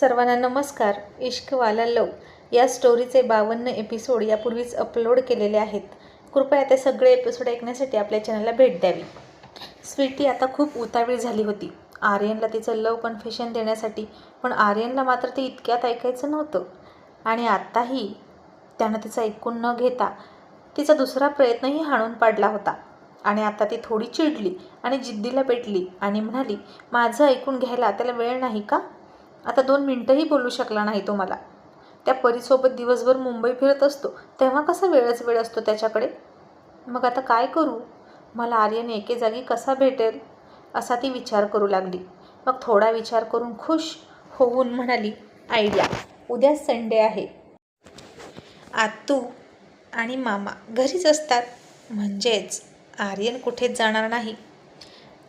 सर्वांना नमस्कार इश्कवाला लव. या स्टोरीचे बावन्न एपिसोड यापूर्वीच अपलोड केलेले आहेत. कृपया ते सगळे एपिसोड ऐकण्यासाठी आपल्या चॅनलला भेट द्यावी. स्वीटी आता खूप उतावीळ झाली होती. आर्यनला तिचं लव कन्फेशन देण्यासाठी पण आर्यनला मात्र ते इतक्यात ऐकायचं नव्हतं. आणि आत्ताही त्यानं तिचं ऐकून न घेता तिचा दुसरा प्रयत्नही हाणून पाडला होता. आणि आता ती थोडी चिडली आणि जिद्दीला पेटली आणि म्हणाली माझं ऐकून घ्यायला त्याला वेळ नाही का? आता दोन मिनटंही बोलू शकला नाही तो मला. त्या परीसोबत दिवसभर मुंबई फिरत असतो तेव्हा कसा वेळच वेळ असतो त्याच्याकडे? मग आता काय करू? मला आर्यन एके जागी कसा भेटेल? असा ती विचार करू लागली. मग थोडा विचार करून खुश होऊन म्हणाली आयडिया उद्या संडे आहे. आतू आणि मामा घरीच असतात. म्हणजेच आर्यन कुठेच जाणार नाही.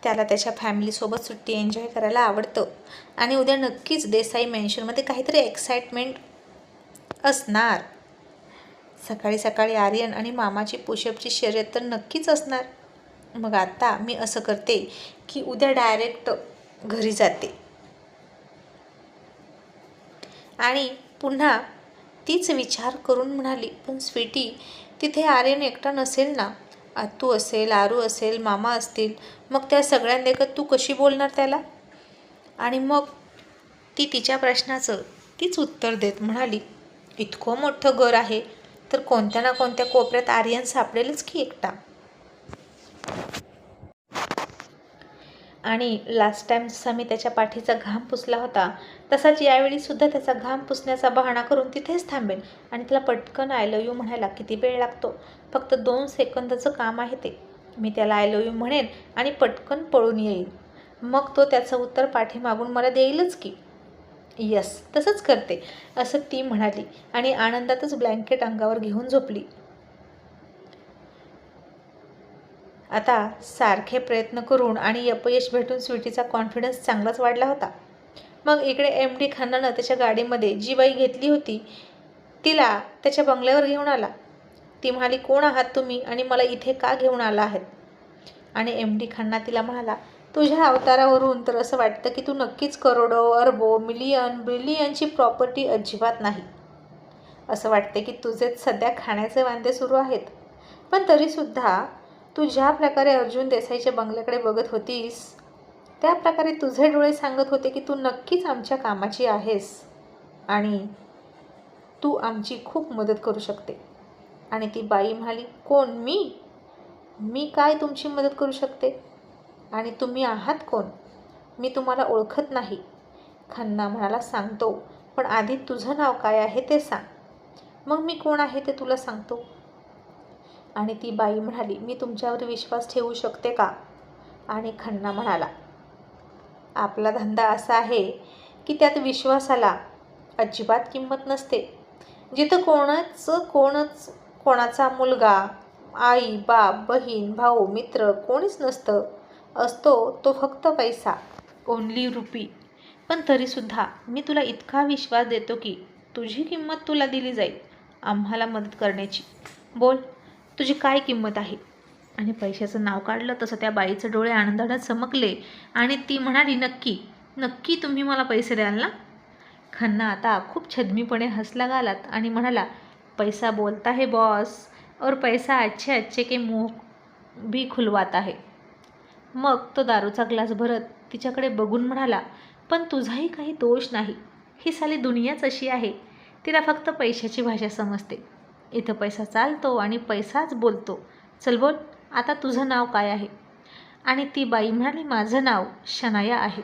त्याला त्याच्या फॅमिलीसोबत सुट्टी एन्जॉय करायला आवडतं. आणि उद्या नक्कीच देसाई मेन्शनमध्ये काहीतरी एक्साइटमेंट असणार. सकाळी सकाळी आर्यन आणि मामाची पुशअपची शर्यत तर नक्कीच असणार. मग आता मी असं करते की उद्या डायरेक्ट घरी जाते. आणि पुन्हा तीच विचार करून म्हणाली पण स्वीटी तिथे आर्यन एकटा नसेल ना? आतू असेल आरू असेल मामा असतील मग त्या सगळ्यांदेखत तू कशी बोलणार त्याला? आणि मग ती तिच्या प्रश्नाचं तीच उत्तर देत म्हणाली इतकं मोठं घर आहे तर कोणत्या ना कोणत्या कोपऱ्यात आर्यन सापडेलच की एकटा? आणि लास्ट टाईम जसा मी त्याच्या पाठीचा घाम पुसला होता तसाच यावेळीसुद्धा त्याचा घाम पुसण्याचा बहाणा करून तिथेच थांबेन आणि त्याला पटकन आय लव यू म्हणायला किती वेळ लागतो? फक्त दोन सेकंदाचं काम आहे ते. मी त्याला आय लव यू म्हणेन आणि पटकन पळून येईल मग तो त्याचं उत्तर पाठीमागून मला देईलच की. यस तसंच करते असं ती म्हणाली आणि आनंदातच ब्लँकेट अंगावर घेऊन झोपली. आता सारखे प्रयत्न करून आणि अपयश भेटून स्वीटीचा कॉन्फिडन्स चांगलाच वाढला होता. मग इकडे एम डी खान्नानं त्याच्या गाडीमध्ये जी बाई घेतली होती. तिला त्याच्या बंगल्यावर घेऊन आला. ती म्हणाली कोण आहात तुम्ही आणि मला इथे का घेऊन आला आहेत? आणि एम डी खन्ना तिला म्हणाला तुझ्या अवतारावरून तर असं वाटतं की तू नक्कीच करोडो अरबो मिलियन बिलियनची प्रॉपर्टी अजिबात नाही. असं वाटते की तुझेच सध्या खाण्याचे वांदे सुरू आहेत. पण तरीसुद्धा तू ज्या प्रकारे अर्जुन देसाईच्या बंगल्याकडे बघत होतीस त्या प्रकारे तुझे डोळे सांगत होते की तू नक्कीच आमच्या कामाची आहेस आणि तू आमची खूप मदत करू शकते. आणि ती बाई म्हणाली कोण? मी? मी काय तुमची मदत करू शकते? आणि तुम्ही आहात कोण? मी तुम्हाला ओळखत नाही. खन्ना म्हणाला सांगतो पण आधी तुझं नाव काय आहे ते सांग. मग मी कोण आहे ते तुला सांगतो. आणि ती बाई म्हणाली मी तुमच्यावर विश्वास ठेवू शकते का? आणि खन्ना म्हणाला आपला धंदा असा आहे की त्यात विश्वासाला अजिबात किंमत नसते. जिथं कोणाच कोणच कोणाचा मुलगा आई बाप बहीण भाऊ मित्र कोणीच नसतं असतो तो फक्त पैसा. Only rupee. पण तरीसुद्धा मी तुला इतका विश्वास देतो की तुझी किंमत तुला दिली जाईल आम्हाला मदत करण्याची. बोल. तुझी काय किंमत आहे? आणि पैशाचं नाव काढलं तसं त्या बाईचे डोळे आनंदानं चमकले आणि ती म्हणाली नक्की नक्की तुम्ही मला पैसे द्याल ना? खन्ना आता खूप छदमीपणे हसला गालात आणि म्हणाला पैसा बोलता है बॉस और पैसा अच्छे अच्छे के मुंह भी खुलवात आहे मग तो दारूचा ग्लास भरत तिच्याकडे बघून म्हणाला पण तुझाही काही दोष नाही. ही साली दुनियाच अशी आहे. तिला फक्त पैशाची भाषा समजते. इथं पैसा चालतो आणि पैसाच बोलतो. चल बोल आता तुझं नाव काय आहे? आणि ती बाई म्हणाली माझं नाव शनाया आहे.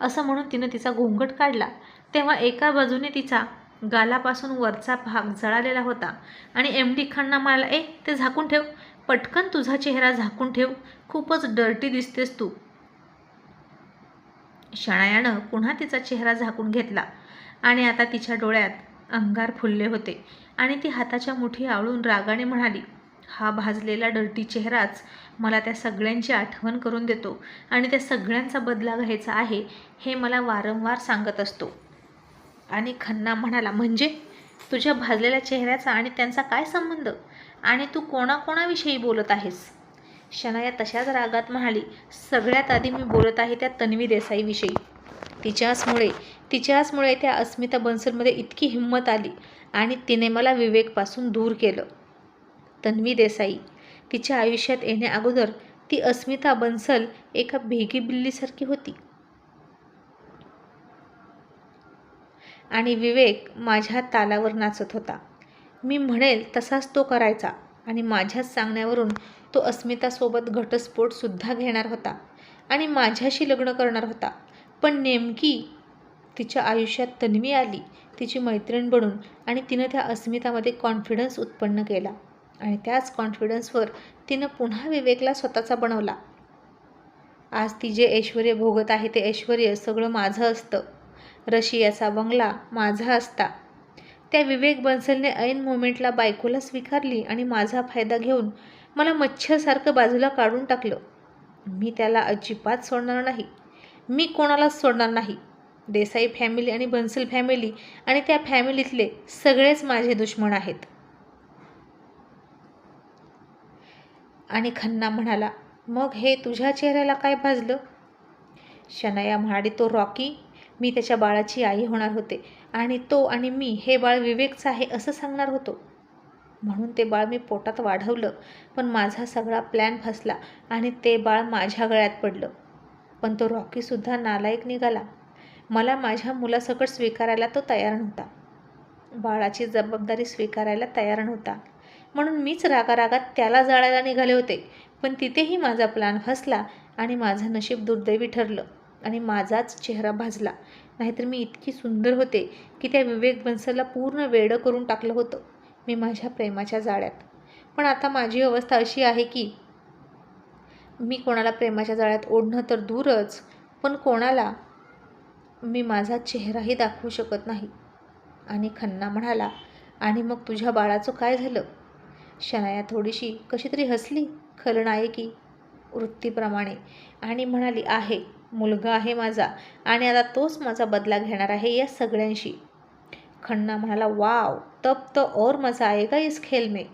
असं म्हणून तिनं तिचा घोंगट काढला. तेव्हा एका बाजूने तिचा गालापासून वरचा भाग जळालेला होता. आणि एम डी खांना म्हणाला ए ते झाकून ठेव. पटकन तुझा चेहरा झाकून ठेव. खूपच डर्टी दिसतेस तू. शनायानं पुन्हा तिचा चेहरा झाकून घेतला. आणि आता तिच्या डोळ्यात अंगार फुलले होते. आणि ती हाताच्या मुठी आवळून रागाने म्हणाली हा भाजलेला डर्टी चेहराच मला त्या सगळ्यांची आठवण करून देतो आणि त्या सगळ्यांचा बदला घ्यायचा आहे हे मला वारंवार सांगत असतो आणि खन्ना म्हणाला म्हणजे? तुझ्या भाजलेल्या चेहऱ्याचा आणि त्यांचा काय संबंध? आणि तू कोणाकोणाविषयी बोलत आहेस शनाया तशाच रागात म्हणाली सगळ्यात आधी मी बोलत आहे त्या तन्वी देसाईविषयी. तिच्याचमुळे तिच्याचमुळे त्या अस्मिता बन्सलमध्ये इतकी हिंमत आली आणि तिने मला विवेकपासून दूर केलं. तन्वी देसाई तिच्या आयुष्यात येण्याअगोदर ती अस्मिता बन्सल एका भेगी बिल्लीसारखी होती. आणि विवेक माझ्या तालावर नाचत होता. मी म्हणेल तसाच तो करायचा आणि माझ्याच सांगण्यावरून तो अस्मितासोबत घटस्फोटसुद्धा घेणार होता आणि माझ्याशी लग्न करणार होता. पण नेमकी तिच्या आयुष्यात तन्वी आली तिची मैत्रीण बनून आणि तिनं त्या अस्मितामध्ये कॉन्फिडन्स उत्पन्न केला. आणि त्याच कॉन्फिडन्सवर तिनं पुन्हा विवेकला स्वतःचा बनवला. आज ती जे ऐश्वर भोगत आहे ते ऐश्वर सगळं माझं असतं. रशियाचा बंगला माझा असता. त्या विवेक बन्सलने ऐन मोमेंटला बायकोला स्वीकारली आणि माझा फायदा घेऊन मला मच्छरसारखं बाजूला काढून टाकलं. मी त्याला अजिबात सोडणार नाही. मी कोणालाच सोडणार नाही. देसाई फॅमिली आणि बन्सल फॅमिली आणि त्या फॅमिलीतले सगळेच माझे दुश्मन आहेत. आणि खन्ना म्हणाला मग हे तुझ्या चेहऱ्याला काय भाजलं? शनाया म्हणाली तो रॉकी. मी त्याच्या बाळाची आई होणार होते आणि तो आणि मी हे बाळ विवेकचं आहे असं सांगणार होतो. म्हणून ते बाळ मी पोटात वाढवलं पण माझा सगळा प्लॅन फसला आणि ते बाळ माझ्या गळ्यात पडलं. पण तो रॉकीसुद्धा नालायक निघाला. मला माझ्या मुलासकट स्वीकारायला तो तयार नव्हता. बाळाची जबाबदारी स्वीकारायला तयार नव्हता. म्हणून मीच रागारागात त्याला जाळायला निघाले होते. पण तिथेही माझा प्लॅन फसला आणि माझं नशीब दुर्दैवी ठरलं आणि माझाच चेहरा भाजला. नाहीतर मी इतकी सुंदर होते की त्या विवेक बन्सरला पूर्ण वेडं करून टाकलं होतं मी माझ्या प्रेमाच्या जाळ्यात. पण आता माझी अवस्था अशी आहे की मी कोणाला प्रेमाच्या जाळ्यात ओढणं तर दूरच पण कोणाला मी माझा चेहराही दाखवू शकत नाही. आणि खन्ना म्हणाला आणि मग तुझ्या बाळाचं काय झालं? शनाया थोडीशी कशी तरी हसली खलनायकी वृत्तीप्रमाणे. आणि म्हणाली आहे मुलगा आहे माझा आणि आता तोच माझा बदला घेणार आहे या सगळ्यांशी. खन्ना म्हणाला वाव तब तर और मजा आहे का इस खेल में.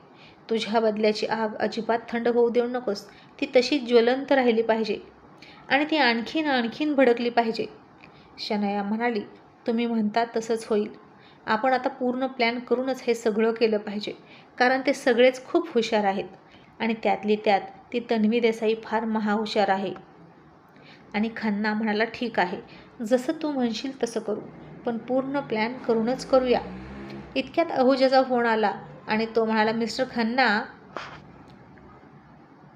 तुझ्या बदल्याची आग अजिबात थंड होऊ देऊ नकोस. ती तशी ज्वलंत राहिली पाहिजे आणि ती आणखीन आणखीन भडकली पाहिजे. शनाया म्हणाली तुम्ही म्हणता तसंच होईल. आपण आता पूर्ण प्लॅन करूनच हे सगळं केलं पाहिजे कारण ते सगळेच खूप हुशार आहेत आणि त्यातली त्यात ती तन्वी देसाई फार महाहुशार आहे. आणि खन्ना म्हणाला ठीक आहे जसं तू म्हणशील तसं करू पण पूर्ण प्लॅन करूनच करूया. इतक्यात अहुजाचा फोन आला आणि तो म्हणाला मिस्टर खन्ना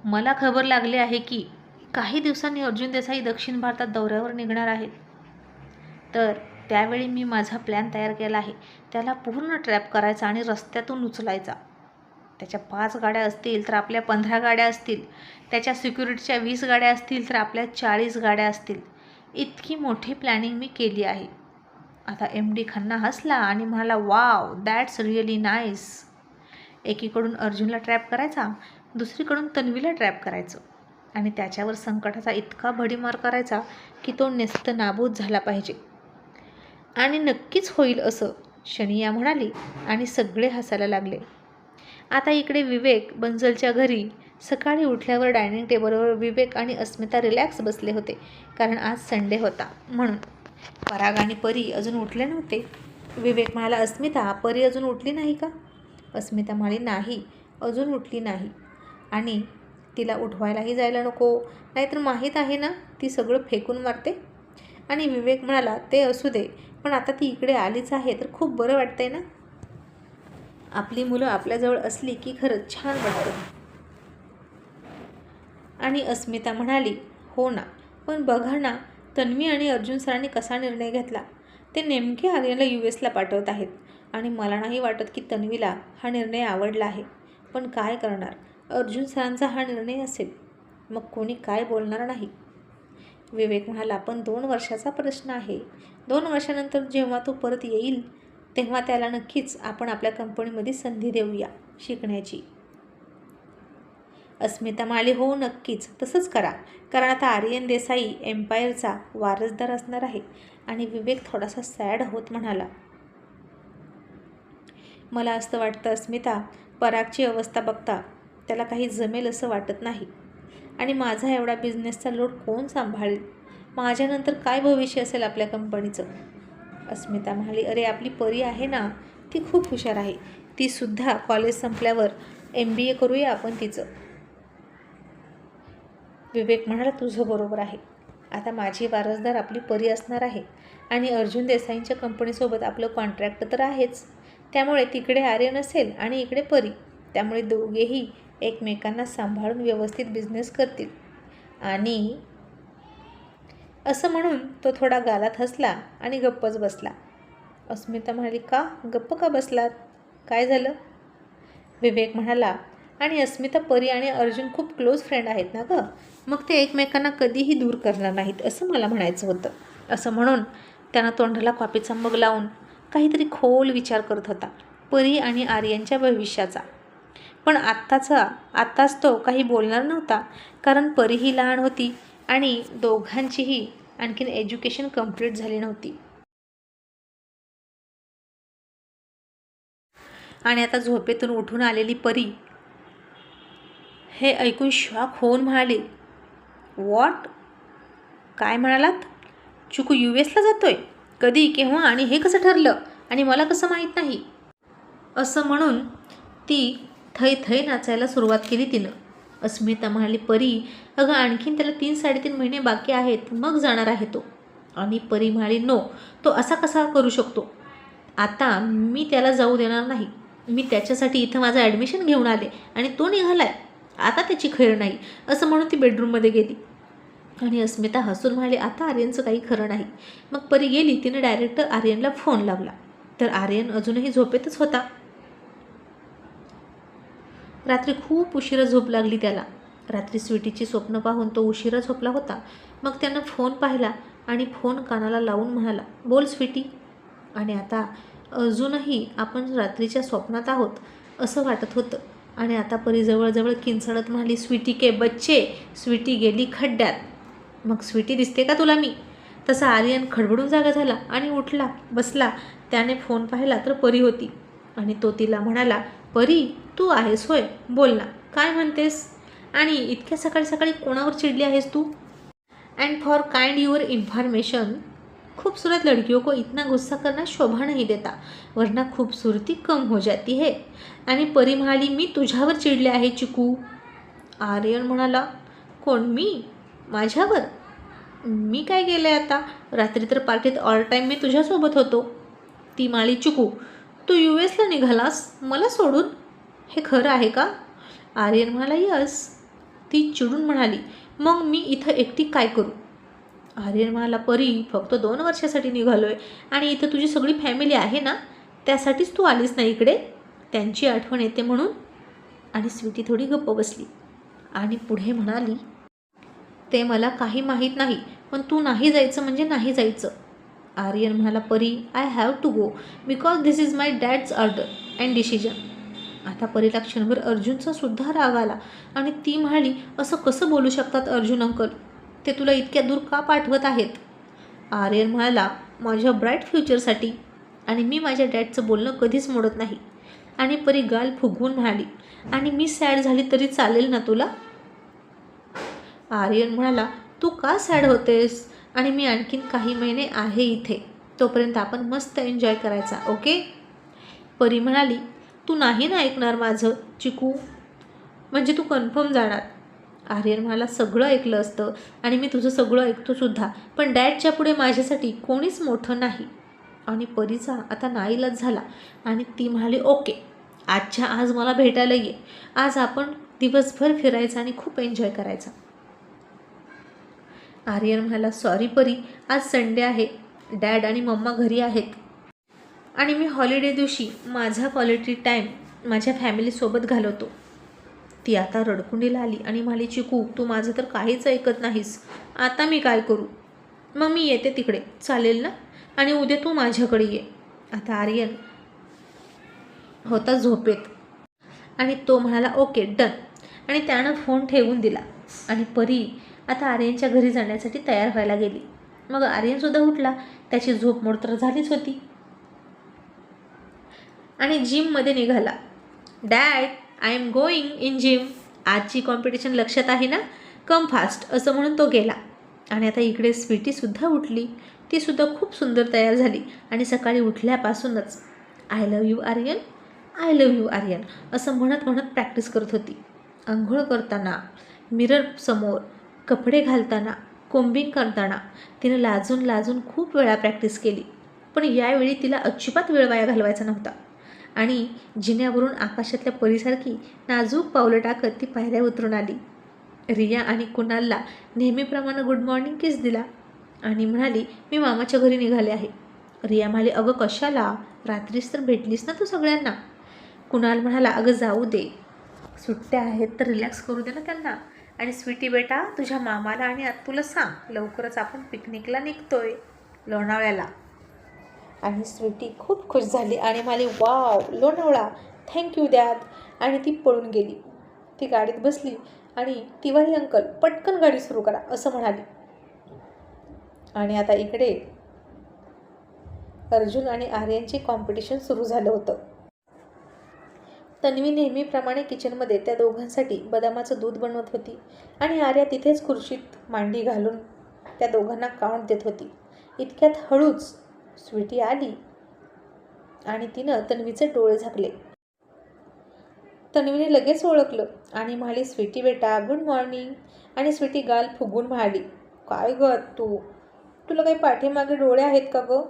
मला खबर लागली आहे की काही दिवसांनी अर्जुन देसाई दक्षिण भारतात दौऱ्यावर निघणार आहेत. तर त्यावेळी मी माझा प्लॅन तयार केला आहे. त्याला पूर्ण ट्रॅप करायचा आणि रस्त्यातून उचलायचा. त्याच्या पाच गाड्या असतील तर आपल्या पंधरा गाड्या असतील. त्याच्या सिक्युरिटीच्या वीस गाड्या असतील तर आपल्या चाळीस गाड्या असतील. इतकी मोठी प्लॅनिंग मी केली आहे. आता एम डी खन्ना हसला आणि म्हणाला वाव दॅट्स रिअली नाईस एकीकडून अर्जुनला ट्रॅप करायचा दुसरीकडून तन्वीला ट्रॅप करायचं. आणि त्याच्यावर संकटाचा इतका भडीमार करायचा की तो नेस्त नाबूद झाला पाहिजे. आणि नक्कीच होईल असं शनिया म्हणाली आणि सगळे हसायला लागले. आता इकडे विवेक बंजलच्या घरी. सकाळी उठल्यावर डायनिंग टेबलवर विवेक आणि अस्मिता रिलॅक्स बसले होते कारण आज संडे होता म्हणून. पराग आणि परी अजून उठले नव्हते. विवेक म्हणाला अस्मिता परी अजून उठली नाही का? अस्मिता म्हणाली नाही अजून उठली नाही. आणि तिला उठवायलाही जायला नको. नाहीतर माहीत आहे ना ती सगळं फेकून मारते. आणि विवेक म्हणाला ते असू दे पण आता ती इकडे आलीच आहे तर खूप बरं वाटतंय ना? आपली मुलं आपल्याजवळ असली की खरंच छान वाटतं. आणि अस्मिता म्हणाली हो ना पण बघा ना तन्वी आणि अर्जुन सरांनी कसा निर्णय घेतला? ते नेमके आर्यनला यू एसला पाठवत आहेत आणि मला नाही वाटत की तन्वीला हा निर्णय आवडला आहे. पण काय करणार? अर्जुन सरांचा हा निर्णय असेल. मग कोणी काय बोलणार नाही? विवेक म्हणाला पण दोन वर्षाचा प्रश्न आहे. दोन वर्षानंतर जेव्हा तो परत येईल तेव्हा त्याला नक्कीच आपण आपल्या कंपनीमध्ये संधी देऊया शिकण्याची. अस्मिता म्हणाली हो नक्कीच. तसंच करा कारण आता आर्यन देसाई एम्पायरचा वारसदार असणार आहे आणि विवेक थोडासा सॅड होत म्हणाला. मला असं वाटतं अस्मिता परागची अवस्था बघता त्याला काही जमेल असं वाटत नाही. आणि माझा एवढा बिझनेसचा लोड कोण सांभाळेल? माझ्यानंतर काय भविष्य असेल आपल्या कंपनीचं अस्मिता म्हणाली अरे आपली परी आहे ना ती खूप हुशार आहे. ती सुद्धा कॉलेज संपल्यावर एम बी ए करूया आपण तिचं. विवेक म्हणाला तुझं बरोबर आहे. आता माझी वारसदार आपली परी असणार आहे आणि अर्जुन देसाईंच्या कंपनीसोबत आपलं कॉन्ट्रॅक्ट तर आहेच. त्यामुळे तिकडे आर्यन असेल आणि इकडे परी. त्यामुळे दोघेही एकमेकांना सांभाळून व्यवस्थित बिझनेस करतील. आणि असं म्हणून तो थोडा गालात हसला आणि गप्पच बसला. अस्मिता म्हणाली का? गप्प का बसलात? काय झालं? विवेक म्हणाला आणि अस्मिता परी आणि अर्जुन खूप क्लोज फ्रेंड आहेत ना गं? मग ते एकमेकांना कधीही दूर करणार नाहीत असं मला म्हणायचं होतं. असं म्हणून त्यानं तोंडाला कॉपीचा मग लावून काहीतरी खोल विचार करत होता परी आणि आर्यनच्या भविष्याचा. पण आत्ताचा आत्ताच तो काही बोलणार नव्हता कारण परीही लहान होती आणि दोघांचीही आणखीन एज्युकेशन कंप्लीट झाली नव्हती. आणि आता झोपेतून उठून आलेली परी हे ऐकून शॉक होऊन म्हणाली वॉट? काय म्हणालात? चुकू यू एसला जातोय? कधी केव्हा आणि हे कसं ठरलं? आणि मला कसं माहीत नाही? असं म्हणून ती थै थै नाचायला सुरुवात केली तिनं. अस्मिता म्हणाली परी अगं आणखीन त्याला तीन साडेतीन महिने बाकी आहेत मग जाणार आहे तो. आणि परी म्हणाली नो तो असा कसा करू शकतो? आता मी त्याला जाऊ देणार नाही. मी त्याच्यासाठी इथं माझं ॲडमिशन घेऊन आले आणि तो निघालाय. आता त्याची खैर नाही असं म्हणून ती बेडरूममध्ये गेली. आणि अस्मिता हसून म्हणाली आता आर्यनचं काही खरं नाही. मग परी गेली तिने डायरेक्ट आर्यनला फोन लावला. तर आर्यन अजूनही झोपेतच होता. रात्री खूप उशिरा झोप लागली त्याला. रात्री स्वीटीची स्वप्न पाहून तो उशिरा झोपला होता. मग त्यानं फोन पाहिला आणि फोन कानाला लावून म्हणाला बोल स्वीटी. आणि आता अजूनही आपण रात्रीच्या स्वप्नात आहोत असं वाटत होतं. आणि आता परी जवळजवळ किंचडत म्हणाली स्वीटी के बच्चे स्वीटी गेली खड्ड्यात. मग स्वीटी दिसते का तुला मी? तसा आर्यन खडबडून जागा झाला आणि उठला बसला. त्याने फोन पाहिला तर परी होती. आणि तो तिला म्हणाला परी तू आहेस होय. बोल ना काय म्हणतेस? आणि इतक्या सकाळी सकाळी कोणावर चिडली आहेस तू? And for kind your information खूबसूरत लड़कियों को इतना गुस्सा करना शोभा नहीं देता वरना खूबसूरती कम हो जाती है. आणि परी म्हणाली मी तुझ्यावर चिडले आहे चिकू. आर्यन म्हणाला कोण मी? माझ्यावर? मी काय केलं आहे आता? रात्री तर पार्टीत ऑल टाईम मी तुझ्यासोबत होतो. ती माळी चिकू तू यू एसला निघालास? मला सोडून? हे खरं आहे का? आर्यन म्हणाला यस. ती चिडून म्हणाली मग मी इथं एकटी काय करू? आर्यन म्हणाला परी फक्त दोन वर्षासाठी निघालो आहे आणि इथं तुझी सगळी फॅमिली आहे ना? त्यासाठीच तू आलीस ना इकडे? त्यांची आठवण येते म्हणून. आणि स्वीटी थोडी गप्प बसली आणि पुढे म्हणाली ते मला काही माहीत नाही पण तू नाही जायचं म्हणजे नाही जायचं. आर्यन म्हणाला Pari I have to go because this is my dad's order and decision आता परीला क्षणभर अर्जुनचा सुद्धा राग आला आणि ती म्हणाली असं कसं बोलू शकतात अर्जुन अंकल ते तुला इतक्या दूर का पाठवत आहेत? आर्यन म्हणाला माझ्या ब्राईट फ्युचरसाठी आणि मी माझ्या डॅडचं बोलणं कधीच मोडत नाही. आणि परी गाल फुगवून म्हणाली आणि मी सॅड झाली तरी चालेल ना तुला? आर्यन म्हणाला तू का सॅड होतेस? आणि मी आणखीन काही महिने आहे इथे. तोपर्यंत आपण मस्त एन्जॉय करायचा ओके? परी म्हणाली तू नाही ना ऐकणार माझं चिकू? म्हणजे तू कन्फर्म जाणार. आर्यन मला सगळं ऐकलं असतं आणि मी तुझं सगळं ऐकतोसुद्धा पण डॅडच्या पुढे माझ्यासाठी कोणीच मोठं नाही. आणि परीचा आता नाईलाज झाला आणि ती म्हणाली ओके आजच्या आज मला भेटायला ये. आज आपण दिवसभर फिरायचं आणि खूप एन्जॉय करायचा. आर्यन म्हणाला सॉरी परी आज संडे आहे. डॅड आणि मम्मा घरी आहेत. आणि मी हॉलिडे दिवशी माझा क्वालिटी टाईम माझ्या फॅमिलीसोबत घालवतो. ती आता रडकुंडीला आली आणि म्हणाली चिकू तू माझं तर काहीच ऐकत नाहीस. आता मी काय करू? मग मी येते तिकडे. चालेल ना? आणि उद्या तू माझ्याकडे ये. आता आर्यन होता झोपेत. आणि तो म्हणाला ओके डन आणि त्यानं फोन ठेवून दिला. आणि परी आता आर्यनच्या घरी जाण्यासाठी तयार व्हायला गेली. मग आर्यनसुद्धा उठला. त्याची झोप मोड तर झालीच होती. आणि जिममध्ये निघाला. Dad I am going in gym आजची कॉम्पिटिशन लक्षात आहे ना? कम फास्ट असं म्हणून तो गेला. आणि आता इकडे स्वीटीसुद्धा उठली. तीसुद्धा खूप सुंदर तयार झाली. आणि सकाळी उठल्यापासूनच I love you Aryan. I love you Aryan असं म्हणत म्हणत प्रॅक्टिस करत होती. आंघोळ करताना मिरर समोर कपडे घालताना कोंबिंग करताना तिने लाजून लाजून खूप वेळा प्रॅक्टिस केली. पण यावेळी तिला अजिबात वेळ वाया घालवायचा नव्हता. आणि जिन्यावरून आकाशातल्या परीसारखी नाजूक पावलं टाकत ती पायऱ्या उतरून आली. रिया आणि कुणालला नेहमीप्रमाणे गुड मॉर्निंग किस दिला आणि म्हणाली मी मामाच्या घरी निघाले आहे. रिया म्हणाली अगं कशाला? रात्रीच तर भेटलीस ना तू सगळ्यांना. कुणाल म्हणाला अगं जाऊ दे. सुट्ट्या आहेत तर रिलॅक्स करू दे ना त्यांना. आणि स्वीटी बेटा तुझ्या मामाला आणि आत्तूला सांग लवकरच आपण पिकनिकला निघतोय लोणावळ्याला. आणि स्वीटी खूप खुश झाली आणि म्हणाली वाव लोणावळा थँक्यू द्यात आणि ती पळून गेली. ती गाडीत बसली आणि तिवारी अंकल पटकन गाडी सुरू करा असं म्हणाली. आणि आता इकडे अर्जुन आणि आर्यांचे कॉम्पिटिशन सुरू झालं होतं. तन्वी नेहमीप्रमाणे किचनमध्ये त्या दोघांसाठी बदामाचं दूध बनवत होती आणि आर्या तिथेच खुर्शीत मांडी घालून त्या दोघांना काउंट देत होती. इतक्यात हळूच स्वीटी आली आणि तिनं तन्वीचे डोळे झाकले. तन्वीने लगेच ओळखलं आणि म्हणाली स्वीटी बेटा गुड मॉर्निंग आणि स्वीटी गाल फुगून म्हणाली काय ग तू तुला काही पाठीमागे डोळे आहेत का ग?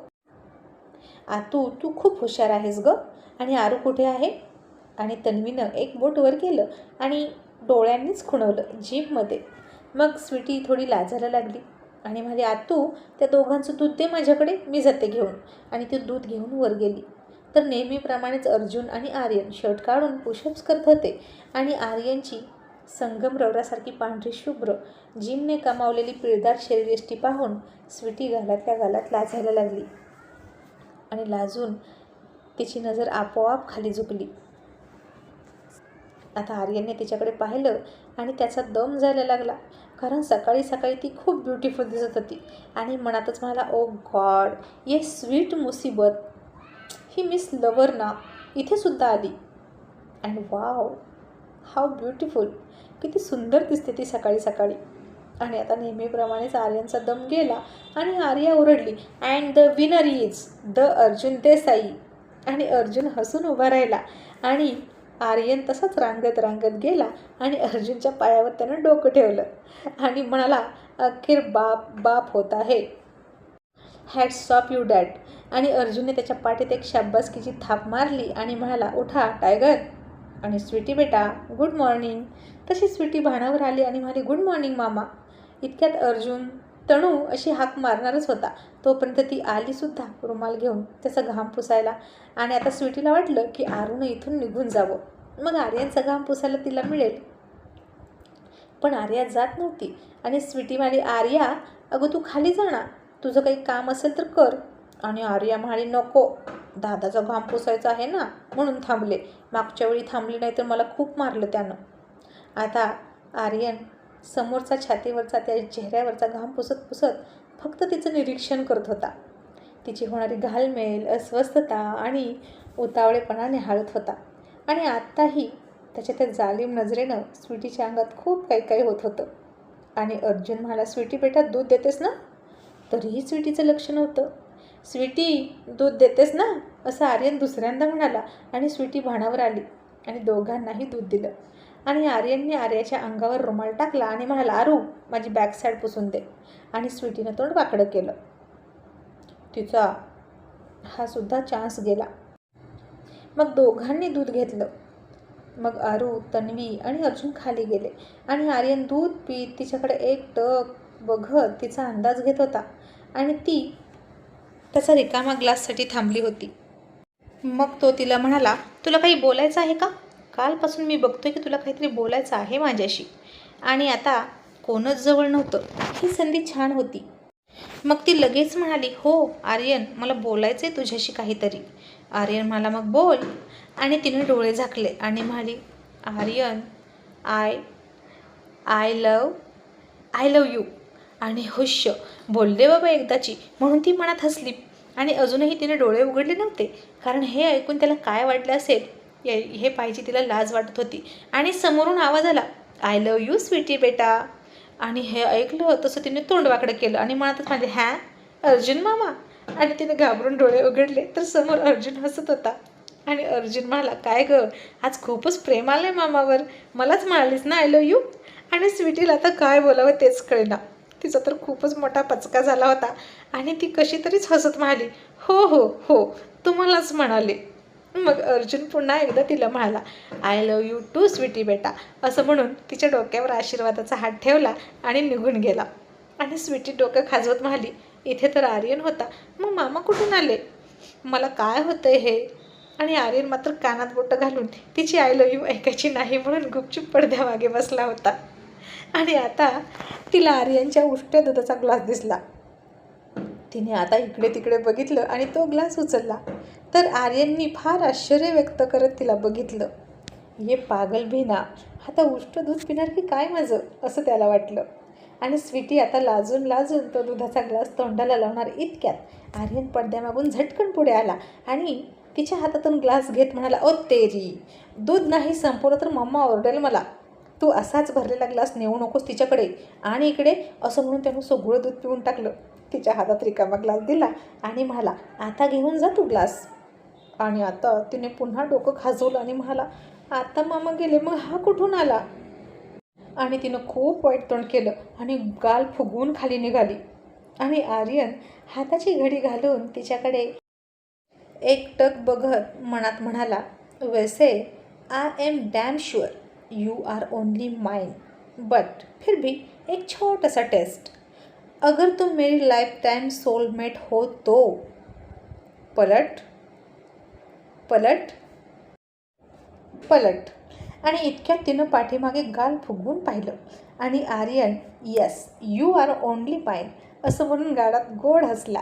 आतू तू खूप हुशार आहेस ग. आणि आरू कुठे आहे? आणि तन्वीनं एक बोट वर केलं आणि डोळ्यांनीच खुणवलं जीपमध्ये मग स्वीटी थोडी लाजायला लागली आणि म्हणाली आतू त्या दोघांचं दूध दे माझ्याकडे मी जाते घेऊन. आणि ती दूध घेऊन वर गेली. तर नेहमीप्रमाणेच अर्जुन आणि आर्यन शर्ट काढून पुशअप्स करत होते आणि आर्यनची संगमरवरासारखी पांढरी शुभ्र जिमने कमावलेली पिळदार शरीरयष्टी पाहून स्वीटी गालातल्या गालात लाजायला लागली आणि लाजून तिची नजर आपोआप खाली झुकली. आता आर्यनने तिच्याकडे पाहिलं आणि त्याचा दम जायला लागला. कारण सकाळी सकाळी ती खूप ब्युटिफुल दिसत होती आणि मनातच म्हणाला oh ओ गॉड ये स्वीट मुसीबत. ही मिस लवर ना इथेसुद्धा आली. अँड वाव हाव ब्युटिफुल किती सुंदर दिसते ती सकाळी सकाळी. आणि आता नेहमीप्रमाणेच आर्यनचा दम गेला आणि Arya ओरडली and the winner is the Arjun Desai. आणि अर्जुन हसून उभा राहिला आणि आर्यन तसाच रांगत रांगत गेला आणि अर्जुनच्या पायावर त्यानं डोकं ठेवलं आणि म्हणाला अखेर बाप बाप होत आहे. हॅट सॉप यू डॅड आणि अर्जुनने त्याच्या पाठीत एक शाब्बासकीची थाप मारली आणि म्हणाला उठा टायगर आणि स्वीटी बेटा गुड मॉर्निंग तशी स्वीटी भाणावर आली आणि म्हणाली गुड मॉर्निंग मामा. इतक्यात अर्जुन तणू अशी हाक मारणारच होता. तोपर्यंत ती आलीसुद्धा रुमाल घेऊन त्याचा घाम पुसायला. आणि आता स्वीटीला वाटलं की आरूनं इथून निघून जावं. मग आर्यांचा घाम पुसायला तिला मिळेल. पण आर्या जात नव्हती. आणि स्वीटी म्हणाली आर्या अगं तू खाली जाणार तुझं काही काम असेल तर कर. आणि आर्या म्हणाली नको. दादाचा घाम पुसायचा आहे ना म्हणून थांबले. मागच्या वेळी थांबली नाही तर मला खूप मारलं त्यानं. आता आर्यन समोरचा छातीवरचा त्या चेहऱ्यावरचा घाम पुसत पुसत फक्त तिचं निरीक्षण करत होता. तिची होणारी घालमेल अस्वस्थता आणि उतावळेपणा निहाळत होता. आणि आत्ताही त्याच्या त्या जालीम नजरेनं स्वीटीच्या अंगात खूप काही काही होत होतं. आणि अर्जुन मला स्वीटी बेटा दूध देतेस ना? तरीही स्वीटीचं लक्ष नव्हतं. स्वीटी दूध देतेस ना? असं आर्यन दुसऱ्यांदा म्हणाला आणि स्वीटी भाणावर आली आणि दोघांनाही दूध दिलं. आणि आर्यनने आर्याच्या अंगावर रुमाल टाकला आणि म्हणाला आरू माझी बॅक साईड पुसून दे. आणि स्वीटीनं तोंड वाकडं केलं. तिचा हा सुद्धा चान्स गेला. मग दोघांनी दूध घेतलं. मग आरू तन्वी आणि अर्जुन खाली गेले आणि आर्यन दूध पीत तिच्याकडे एक टक बघत तिचा अंदाज घेत होता आणि ती त्याचा रिकामा ग्लाससाठी थांबली होती. मग तो तिला म्हणाला तुला काही बोलायचं आहे का? कालपासून मी बघतोय की तुला काहीतरी बोलायचं आहे माझ्याशी. आणि आता कोणच जवळ नव्हतं. ही संधी छान होती. मग ती लगेच म्हणाली हो आर्यन मला बोलायचं आहे तुझ्याशी काहीतरी. आर्यन मला मग बोल. आणि तिने डोळे झाकले आणि म्हणाली Aryan I I love I love you आणि हुश्य बोलले बाबा एकदाची. म्हणून ती मनात हसली. आणि अजूनही तिने डोळे उघडले नव्हते. कारण हे ऐकून त्याला काय वाटलं असेल? हे हे पाहिजे तिला लाज वाटत होती. आणि समोरून आवाज आला आय लव यू स्वीटी बेटा. आणि हे ऐकलं तसं तिने तोंडवाकडं केलं आणि म्हणतच माझे हॅ अर्जुन मामा. आणि तिने घाबरून डोळे उघडले तर समोर अर्जुन हसत होता. आणि अर्जुन म्हणाला काय गं आज खूपच प्रेम आलं आहे मामावर. मलाच म्हणालीस ना आय लव यू आणि स्वीटीला आता काय बोलावं तेच कळेना. तिचा तर खूपच मोठा पचका झाला होता. आणि ती कशी तरीच हसत म्हणाली हो हो हो तुम्हालाच म्हणाले. मग अर्जुन पुन्हा एकदा तिला म्हणाला I love you too sweetie बेटा. असं म्हणून तिच्या डोक्यावर आशीर्वादाचा हात ठेवला आणि निघून गेला. आणि स्वीटी डोकं खाजवत म्हणाली इथे तर आर्यन होता. मग मामा कुठून आले? मला काय होतंय हे? आणि आर्यन मात्र कानात बोटं घालून तिची आय लव यू ऐकायची नाही म्हणून गुपचूप पडद्यामागे बसला होता. आणि आता तिला आर्यनच्या उष्ट्या दुधाचा ग्लास दिसला. तिने आता इकडे तिकडे बघितलं आणि तो ग्लास उचलला. तर आर्यननी फार आश्चर्य व्यक्त करत तिला बघितलं. ये पागल भीना आता उष्ट दूध पिणार की काय माझं? असं त्याला वाटलं. आणि स्वीटी आता लाजून लाजून तो दुधाचा ग्लास तोंडाला लावणार इतक्यात. आर्यन पडद्यामागून झटकन पुढे आला आणि तिच्या हातातून ग्लास घेत म्हणाला ओ तेरी दूध नाही संपवलं तर मम्मा ओरडेल मला. तू असाच भरलेला ग्लास नेऊ नकोस तिच्याकडे. आणि इकडे असं म्हणून त्यानं सगळं दूध पिऊन टाकलं. तिच्या हातात रिकामा ग्लास दिला आणि म्हणाला आता घेऊन जा तू ग्लास. आणि आता तिने पुन्हा डोकं खाजवलं आणि म्हणाला आता मामा गेले मग हा कुठून आला? आणि तिनं खूप वाईट तोंड केलं आणि गाल फुगवून खाली निघाली. आणि आर्यन हाताची घडी घालून तिच्याकडे एकटक बघत मनात म्हणाला वैसे I am damn sure you are only mind but फिर भी एक छोटा सा टेस्ट अगर तुम मेरी लाइफ टाइम सोलमेट हो तो. पलट पलट पलट. आणि इतक्यात तिनं पाठीमागे गाल फुगवून पाहिलं. आणि Aryan yes you are only mine असं म्हणून गाडात गोड हसला.